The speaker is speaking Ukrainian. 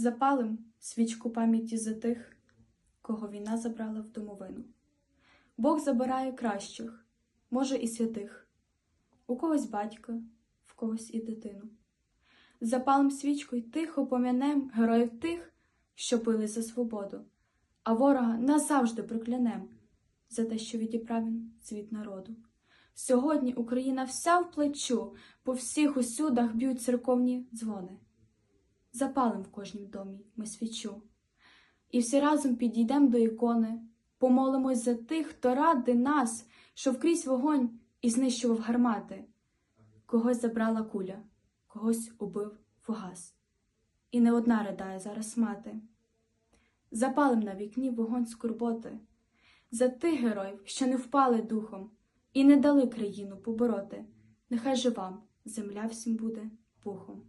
Запалим свічку пам'яті за тих, кого війна забрала в домовину. Бог забирає кращих, може і святих, у когось батька, в когось і дитину. Запалим свічку й тихо пом'янем героїв тих, що били за свободу, а ворога назавжди проклянем за те, що відібрав він цвіт народу. Сьогодні Україна вся в плечу, по всіх усюдах б'ють церковні дзвони. Запалим в кожнім домі ми свічу. І всі разом підійдем до ікони, помолимось за тих, хто ради нас, що вкрізь вогонь і знищував гармати. Когось забрала куля, когось убив фугас. І не одна ридає зараз мати. Запалим на вікні вогонь скорботи, за тих героїв, що не впали духом і не дали країну побороти. Нехай же вам земля всім буде пухом.